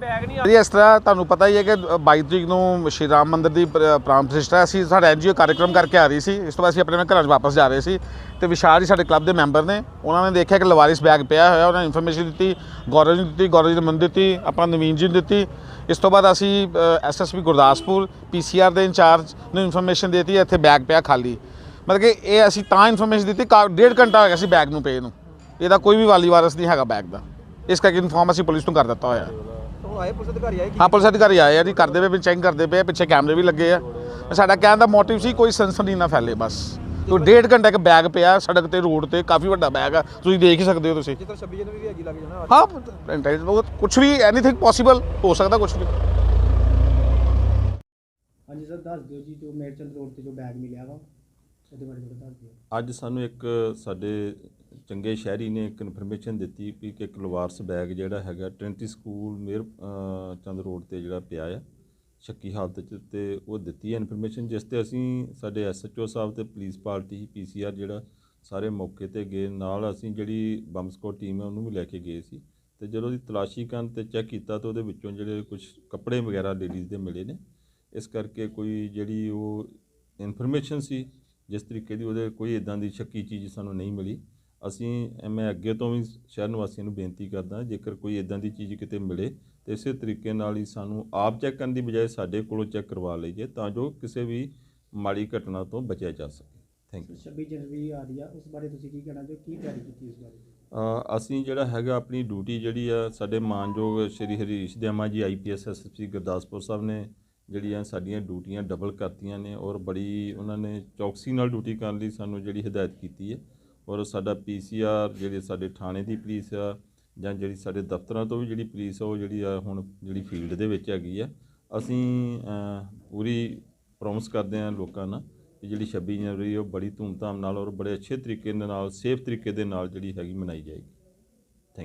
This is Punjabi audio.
ਬੈਗ ਨਹੀਂ ਜੀ ਇਸ ਤਰ੍ਹਾਂ ਤੁਹਾਨੂੰ ਪਤਾ ਹੀ ਹੈ ਕਿ 22 ਤਰੀਕ ਨੂੰ ਸ਼੍ਰੀ ਰਾਮ ਮੰਦਿਰ ਦੀ ਪ੍ਰ- ਪ੍ਰਾਣ ਪ੍ਰਤਿਸ਼ਠਾ ਅਸੀਂ ਸਾਡਾ ਐਨਜੀਓ ਕਾਰਜਕ੍ਰਮ ਕਰਕੇ ਆ ਰਹੀ ਸੀ। ਇਸ ਤੋਂ ਬਾਅਦ ਅਸੀਂ ਆਪਣੇ ਆਪਣੇ ਘਰਾਂ 'ਚ ਵਾਪਸ ਜਾ ਰਹੇ ਸੀ ਤੇ ਵਿਸ਼ਾਲ ਜੀ ਸਾਡੇ ਕਲੱਬ ਦੇ ਮੈਂਬਰ ਨੇ, ਉਹਨਾਂ ਨੇ ਦੇਖਿਆ ਕਿ ਲਵਾਰਿਸ ਬੈਗ ਪਿਆ ਹੋਇਆ, ਉਹਨਾਂ ਨੇ ਇਨਫੋਰਮੇਸ਼ਨ ਦਿੱਤੀ, ਗੌਰਵ ਜੀ ਨੂੰ ਦਿੱਤੀ, ਗੌਰਵ ਜੀ ਨੇ ਮੈਨੂੰ ਦਿੱਤੀ ਆਪਾਂ ਨਵੀਨ ਜੀ ਨੂੰ ਦਿੱਤੀ। ਇਸ ਤੋਂ ਬਾਅਦ ਅਸੀਂ ਐਸਐਸਪੀ ਗੁਰਦਾਸਪੁਰ ਪੀਸੀਆਰ ਦੇ ਇੰਚਾਰਜ ਨੂੰ ਇਨਫੋਰਮੇਸ਼ਨ ਦਿੱਤੀ, ਇੱਥੇ ਬੈਗ ਪਿਆ ਖਾਲੀ। ਮਤਲਬ ਕਿ ਇਹ ਅਸੀਂ ਤਾਂ ਇਨਫੋਰਮੇਸ਼ਨ ਦਿੱਤੀ, ਕਾ- ਡੇਢ ਘੰਟਾ ਹੋ ਗਿਆ ਸੀ ਬੈਗ ਨੂੰ ਪਏ ਨੂੰ। ਇਹਦਾ ਕੋਈ ਵੀ ਵਾਲੀ ਵਾਰਸ ਨਹੀਂ ਹੈਗਾ ਬੈਗ ਦਾ। ਇਸ ਕਰਕੇ ਇਨਫੋਰਮ ਅਸੀਂ ਪੁਲਿਸ ਨੂੰ ਕਰ ਦਿੱਤਾ ਹੋਇਆ। ਆਏ ਪੁਲਿਸ ਅਧਿਕਾਰੀ ਆਏ ਹਾਂ ਪੁਲਿਸ ਅਧਿਕਾਰੀ ਆਏ ਆ ਜੀ ਕਰਦੇ ਪਏ ਚੈੱਕ ਕਰਦੇ ਪਏ ਆ, ਪਿੱਛੇ ਕੈਮਰੇ ਵੀ ਲੱਗੇ ਆ। ਸਾਡਾ ਕਹਿਣ ਦਾ ਮੋਟਿਵ ਸੀ ਕੋਈ ਸਨਸਨੀ ਨਾ ਫੈਲੇ ਬਸ। ਉਹ ਡੇਢ ਘੰਟਾ ਇੱਕ ਬੈਗ ਪਿਆ ਸੜਕ ਤੇ ਰੋਡ ਤੇ ਕਾਫੀ ਵੱਡਾ ਬੈਗ ਆ ਤੁਸੀਂ ਦੇਖ ਹੀ ਸਕਦੇ ਹੋ ਤੁਸੀਂ। ਤਰ੍ਹਾਂ 26 ਜਨਵਰੀ ਵੀ ਅੱਗੀ ਲੱਗ ਜਾਣਾ ਹਾਂ ਇੰਟੈਲੀਜੈਂਸ ਬਹੁਤ ਕੁਝ ਵੀ ਐਨੀਥਿੰਗ ਪੋਸੀਬਲ ਹੋ ਸਕਦਾ ਕੁਝ ਵੀ। ਹਾਂਜੀ ਸਰ ਦੱਸ ਦਿਓ ਜੀ ਜੋ ਮੇਰਚੰਦ ਰੋਡ ਤੇ ਜੋ ਬੈਗ ਮਿਲਿਆ ਵਾ ਉਹਦੇ ਬਾਰੇ ਥੋੜ੍ਹਾ ਦੱਸ ਦਿਓ। ਅੱਜ ਸਾਨੂੰ ਇੱਕ ਸਾਡੇ ਚੰਗੇ ਸ਼ਹਿਰੀ ਨੇ ਇੱਕ ਇਨਫੋਰਮੇਸ਼ਨ ਦਿੱਤੀ ਵੀ ਕਿ ਇੱਕ ਲਵਾਰਸ ਬੈਗ ਜਿਹੜਾ ਹੈਗਾ ਟ੍ਰਿੰਟੀ ਸਕੂਲ ਮੇਰ ਚੰਦ ਰੋਡ ਤੇ ਜਿਹੜਾ ਪਿਆ ਆ, ਸ਼ੱਕੀ ਹਾਲਤ 'ਚ ਤੇ ਉਹ ਦਿੱਤੀ ਹੈ ਇਨਫੋਰਮੇਸ਼ਨ ਜਿਸ ਤੇ ਅਸੀਂ ਸਾਡੇ ਐਸਐਚਓ ਸਾਹਿਬ ਤੇ ਪੁਲਿਸ ਪਾਰਟੀ ਪੀਸੀਆਰ ਜਿਹੜਾ ਸਾਰੇ ਮੌਕੇ ਤੇ ਗਏ, ਨਾਲ ਅਸੀਂ ਜਿਹੜੀ ਬੰਬ ਸਕੋਡ ਟੀਮ ਹੈ ਉਹਨੂੰ ਵੀ ਲੈ ਕੇ ਗਏ ਸੀ। ਤੇ ਜਦੋਂ ਉਹਦੀ ਤਲਾਸ਼ੀ ਕਰਨ ਤੇ ਚੈੱਕ ਕੀਤਾ ਤਾਂ ਉਹਦੇ ਵਿੱਚੋਂ ਜਿਹੜੇ ਕੁਝ ਕੱਪੜੇ ਵਗੈਰਾ ਲੇਡੀਜ਼ ਦੇ ਮਿਲੇ ਨੇ। ਇਸ ਕਰਕੇ ਕੋਈ ਜਿਹੜੀ ਉਹ ਇਨਫੋਰਮੇਸ਼ਨ ਸੀ, ਜਿਸ ਤਰੀਕੇ ਦੀ ਉਹਦੇ ਕੋਈ ਇਦਾਂ ਦੀ ਸ਼ੱਕੀ ਚੀਜ਼ ਸਾਨੂੰ ਨਹੀਂ ਮਿਲੀ। ਅਸੀਂ ਮੈਂ ਅੱਗੇ ਤੋਂ ਵੀ ਸ਼ਹਿਰ ਨਿਵਾਸੀਆਂ ਨੂੰ ਬੇਨਤੀ ਕਰਦਾ ਜੇਕਰ ਕੋਈ ਇਦਾਂ ਦੀ ਚੀਜ਼ ਕਿਤੇ ਮਿਲੇ ਤੇ ਇਸੇ ਤਰੀਕੇ ਨਾਲ ਹੀ ਸਾਨੂੰ ਆਪ ਚੈੱਕ ਕਰਨ ਦੀ ਬਜਾਏ ਸਾਡੇ ਕੋਲੋਂ ਚੈੱਕ ਕਰਵਾ ਲਈਏ ਤਾਂ ਜੋ ਕਿਸੇ ਵੀ ਮਾੜੀ ਘਟਨਾ ਤੋਂ ਬਚਿਆ ਜਾ ਸਕੇ। ਥੈਂਕ ਯੂ 26 ਜਨਵਰੀ ਆ ਰਹੀ ਆ ਉਸ ਬਾਰੇ ਤੁਸੀਂ ਕੀ ਕਹਿਣਾ ਚਾਹੋ ਕੀ ਤਿਆਰੀ ਕੀਤੀ ਇਸ ਬਾਰੇ? ਅਸੀਂ ਜਿਹੜਾ ਹੈਗਾ ਆਪਣੀ ਡਿਊਟੀ ਜਿਹੜੀ ਆ ਸਾਡੇ ਮਾਨਯੋਗ ਸ਼੍ਰੀ ਹਰੀਸ਼ ਦਿਆਮਾ ਜੀ ਆਈਪੀਐਸ ਐਸਐਸਪੀ ਗੁਰਦਾਸਪੁਰ ਸਾਹਿਬ ਨੇ ਜਿਹੜੀਆਂ ਸਾਡੀਆਂ ਡਿਊਟੀਆਂ ਡਬਲ ਕਰਤੀਆਂ ਨੇ ਔਰ ਬੜੀ ਉਹਨਾਂ ਨੇ ਚੌਕਸੀ ਨਾਲ ਡਿਊਟੀ ਕਰਨ ਲਈ ਸਾਨੂੰ ਜਿਹੜੀ ਹਦਾਇਤ ਕੀਤੀ ਹੈ। ਔਰ ਸਾਡਾ ਪੀਸੀਆਰ ਜਿਹੜੇ ਸਾਡੇ ਥਾਣੇ ਦੀ ਪੁਲਿਸ ਆ, ਜਾਂ ਜਿਹੜੀ ਸਾਡੇ ਦਫ਼ਤਰਾਂ ਤੋਂ ਵੀ ਜਿਹੜੀ ਪੁਲਿਸ ਆ, ਉਹ ਜਿਹੜੀ ਆ ਹੁਣ ਜਿਹੜੀ ਫੀਲਡ ਦੇ ਵਿੱਚ ਹੈਗੀ ਆ, ਅਸੀਂ ਪੂਰੀ ਪ੍ਰੋਮਿਸ ਕਰਦੇ ਹਾਂ ਲੋਕਾਂ ਨਾਲ ਕਿ ਜਿਹੜੀ 26 ਜਨਵਰੀ ਉਹ ਬੜੀ ਧੂਮਧਾਮ ਨਾਲ ਔਰ ਬੜੇ ਅੱਛੇ ਤਰੀਕੇ ਦੇ ਨਾਲ ਸੇਫ ਤਰੀਕੇ ਦੇ ਨਾਲ ਜਿਹੜੀ ਹੈਗੀ ਮਨਾਈ ਜਾਏਗੀ।